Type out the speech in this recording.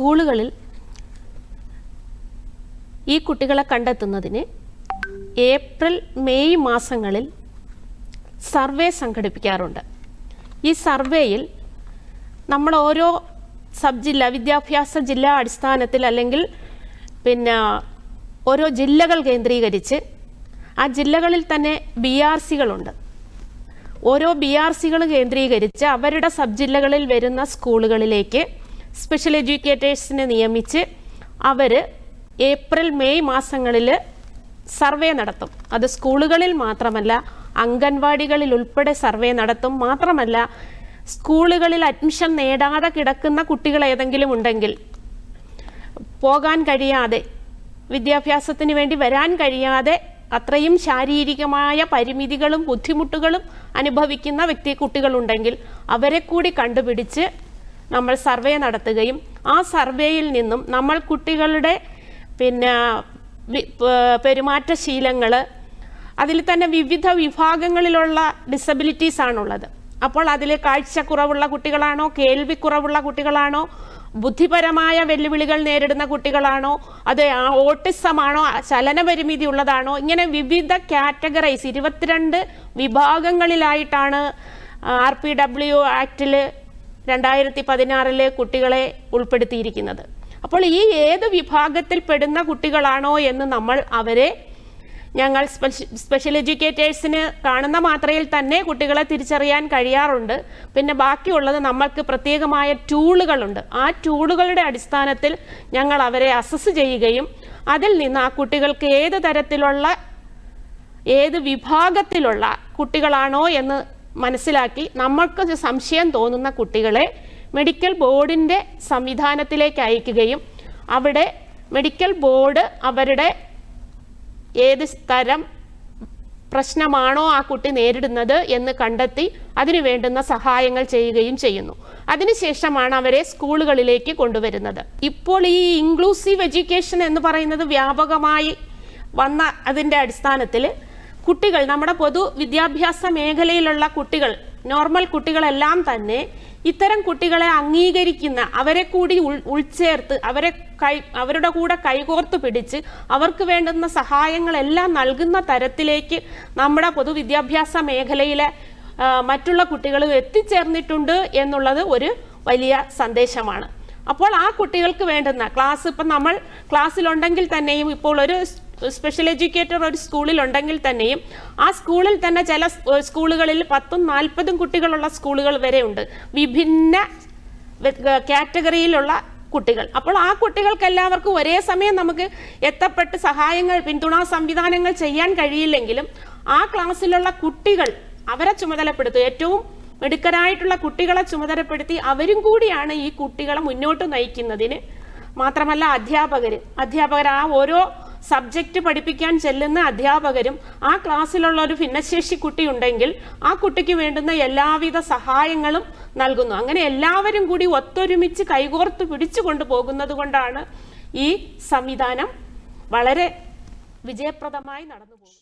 സ്കൂളുകളിൽ ഈ കുട്ടികളെ കണ്ടെത്തുന്നതിന് ഏപ്രിൽ മെയ് മാസങ്ങളിൽ സർവേ സംഘടിപ്പിക്കാറുണ്ട്. ഈ സർവേയിൽ നമ്മൾ ഓരോ സബ് ജില്ല വിദ്യാഭ്യാസ ജില്ലാ അടിസ്ഥാനത്തിൽ അല്ലെങ്കിൽ പിന്നെ ഓരോ ജില്ലകൾ കേന്ദ്രീകരിച്ച് ആ ജില്ലകളിൽ തന്നെ ബി ആർ സികളുണ്ട്. ഓരോ ബി ആർ സികൾ കേന്ദ്രീകരിച്ച് അവരുടെ സബ് ജില്ലകളിൽ വരുന്ന സ്കൂളുകളിലേക്ക് സ്പെഷ്യൽ എഡ്യൂക്കേറ്റേഴ്സിനെ നിയമിച്ച് അവർ ഏപ്രിൽ മെയ് മാസങ്ങളിൽ സർവേ നടത്തും. അത് സ്കൂളുകളിൽ മാത്രമല്ല അംഗൻവാടികളിൽ ഉൾപ്പെടെ സർവേ നടത്തും. മാത്രമല്ല സ്കൂളുകളിൽ അഡ്മിഷൻ നേടാതെ കിടക്കുന്ന കുട്ടികൾ ഏതെങ്കിലും ഉണ്ടെങ്കിൽ പോകാൻ കഴിയാതെ വിദ്യാഭ്യാസത്തിന് വേണ്ടി വരാൻ കഴിയാതെ അത്രയും ശാരീരികമായ പരിമിതികളും ബുദ്ധിമുട്ടുകളും അനുഭവിക്കുന്ന വ്യക്തി കുട്ടികളുണ്ടെങ്കിൽ അവരെ കൂടി കണ്ടുപിടിച്ച് നമ്മൾ സർവേ നടത്തുകയും ആ സർവേയിൽ നിന്നും നമ്മൾ കുട്ടികളുടെ പിന്നെ പെരുമാറ്റ ശീലങ്ങൾ അതിൽ തന്നെ വിവിധ വിഭാഗങ്ങളിലുള്ള ഡിസബിലിറ്റീസ് ആണുള്ളത്. അപ്പോൾ അതിൽ കാഴ്ചക്കുറവുള്ള കുട്ടികളാണോ കേൾവിക്കുറവുള്ള കുട്ടികളാണോ ബുദ്ധിപരമായ വെല്ലുവിളികൾ നേരിടുന്ന കുട്ടികളാണോ അത് ഓട്ടിസമാണോ ചലനപരിമിതി ഉള്ളതാണോ ഇങ്ങനെ വിവിധ കാറ്റഗറൈസ് ഇരുപത്തിരണ്ട് വിഭാഗങ്ങളിലായിട്ടാണ് ആർ പി ഡബ്ല്യു ആക്റ്റിൽ രണ്ടായിരത്തി പതിനാറിലെ കുട്ടികളെ ഉൾപ്പെടുത്തിയിരിക്കുന്നത്. അപ്പോൾ ഈ ഏത് വിഭാഗത്തിൽ പെടുന്ന കുട്ടികളാണോ എന്ന് നമ്മൾ അവരെ ഞങ്ങൾ സ്പെഷ്യ- സ്പെഷ്യൽ എഡ്യൂക്കേറ്റേഴ്സിന് കാണുന്ന മാത്രയിൽ തന്നെ കുട്ടികളെ തിരിച്ചറിയാൻ കഴിയാറുണ്ട്. പിന്നെ ബാക്കിയുള്ളത് നമ്മൾക്ക് പ്രത്യേകമായ ടൂളുകളുണ്ട്. ആ ടൂളുകളുടെ അടിസ്ഥാനത്തിൽ ഞങ്ങൾ അവരെ അസസ് ചെയ്യുകയും അതിൽ നിന്ന് ആ കുട്ടികൾക്ക് ഏത് തരത്തിലുള്ള ഏത് വിഭാഗത്തിലുള്ള കുട്ടികളാണോ എന്ന് മനസ്സിലാക്കി നമ്മൾക്ക് സംശയം തോന്നുന്ന കുട്ടികളെ മെഡിക്കൽ ബോർഡിന്റെ സംവിധാനത്തിലേക്ക് അയക്കുകയും അവിടെ മെഡിക്കൽ ബോർഡ് അവരുടെ ഏത് തരം പ്രശ്നമാണോ ആ കുട്ടി നേരിടുന്നത് എന്ന് കണ്ടെത്തി അതിനു വേണ്ടുന്ന സഹായങ്ങൾ ചെയ്യുകയും ചെയ്യുന്നു. അതിനുശേഷമാണ് അവരെ സ്കൂളുകളിലേക്ക് കൊണ്ടുവരുന്നത്. ഇപ്പോൾ ഈ ഇൻക്ലൂസീവ് എഡ്യൂക്കേഷൻ എന്ന് പറയുന്നത് വ്യാപകമായി വന്ന അതിന്റെ അടിസ്ഥാനത്തിൽ കുട്ടികൾ നമ്മുടെ പൊതു വിദ്യാഭ്യാസ മേഖലയിലുള്ള കുട്ടികൾ നോർമൽ കുട്ടികളെല്ലാം തന്നെ ഇത്തരം കുട്ടികളെ അംഗീകരിക്കുന്ന അവരെ കൂടി ഉൾ ഉൾച്ചേർത്ത് അവരെ കൈ അവരുടെ കൂടെ കൈകോർത്ത് പിടിച്ച് അവർക്ക് വേണ്ടുന്ന സഹായങ്ങളെല്ലാം നൽകുന്ന തരത്തിലേക്ക് നമ്മുടെ പൊതുവിദ്യാഭ്യാസ മേഖലയിലെ മറ്റുള്ള കുട്ടികൾ എത്തിച്ചേർന്നിട്ടുണ്ട് എന്നുള്ളത് ഒരു വലിയ സന്ദേശമാണ്. അപ്പോൾ ആ കുട്ടികൾക്ക് വേണ്ടുന്ന ക്ലാസ് ഇപ്പം നമ്മൾ ക്ലാസ്സിലുണ്ടെങ്കിൽ തന്നെയും ഇപ്പോൾ ഒരു സ്പെഷ്യൽ എഡ്യൂക്കേറ്റർ ഒരു സ്കൂളിൽ ഉണ്ടെങ്കിൽ തന്നെയും ആ സ്കൂളിൽ തന്നെ ചില സ്കൂളുകളിൽ പത്തും നാൽപ്പതും കുട്ടികളുള്ള സ്കൂളുകൾ വരെ ഉണ്ട് വിഭിന്ന കാറ്റഗറിയിലുള്ള കുട്ടികൾ. അപ്പോൾ ആ കുട്ടികൾക്ക് എല്ലാവർക്കും ഒരേ സമയം നമുക്ക് എത്തപ്പെട്ട് സഹായങ്ങൾ പിന്തുണാ സംവിധാനങ്ങൾ ചെയ്യാൻ കഴിയില്ലെങ്കിലും ആ ക്ലാസ്സിലുള്ള കുട്ടികൾ അവരെ ചുമതലപ്പെടുത്തും. ഏറ്റവും മിടുക്കരായിട്ടുള്ള കുട്ടികളെ ചുമതലപ്പെടുത്തി അവരും കൂടിയാണ് ഈ കുട്ടികളെ മുന്നോട്ട് നയിക്കുന്നതിന് മാത്രമല്ല അധ്യാപകർ അധ്യാപകർ ആ ഓരോ സബ്ജക്റ്റ് പഠിപ്പിക്കാൻ ചെല്ലുന്ന അധ്യാപകരും ആ ക്ലാസ്സിലുള്ള ഒരു ഭിന്നശേഷി കുട്ടി ഉണ്ടെങ്കിൽ ആ കുട്ടിക്ക് വേണ്ടുന്ന എല്ലാവിധ സഹായങ്ങളും നൽകുന്നു. അങ്ങനെ എല്ലാവരും കൂടി ഒത്തൊരുമിച്ച് കൈകോർത്ത് പിടിച്ചു കൊണ്ടുപോകുന്നത് കൊണ്ടാണ് ഈ സംവിധാനം വളരെ വിജയപ്രദമായി നടന്നു പോകുന്നത്.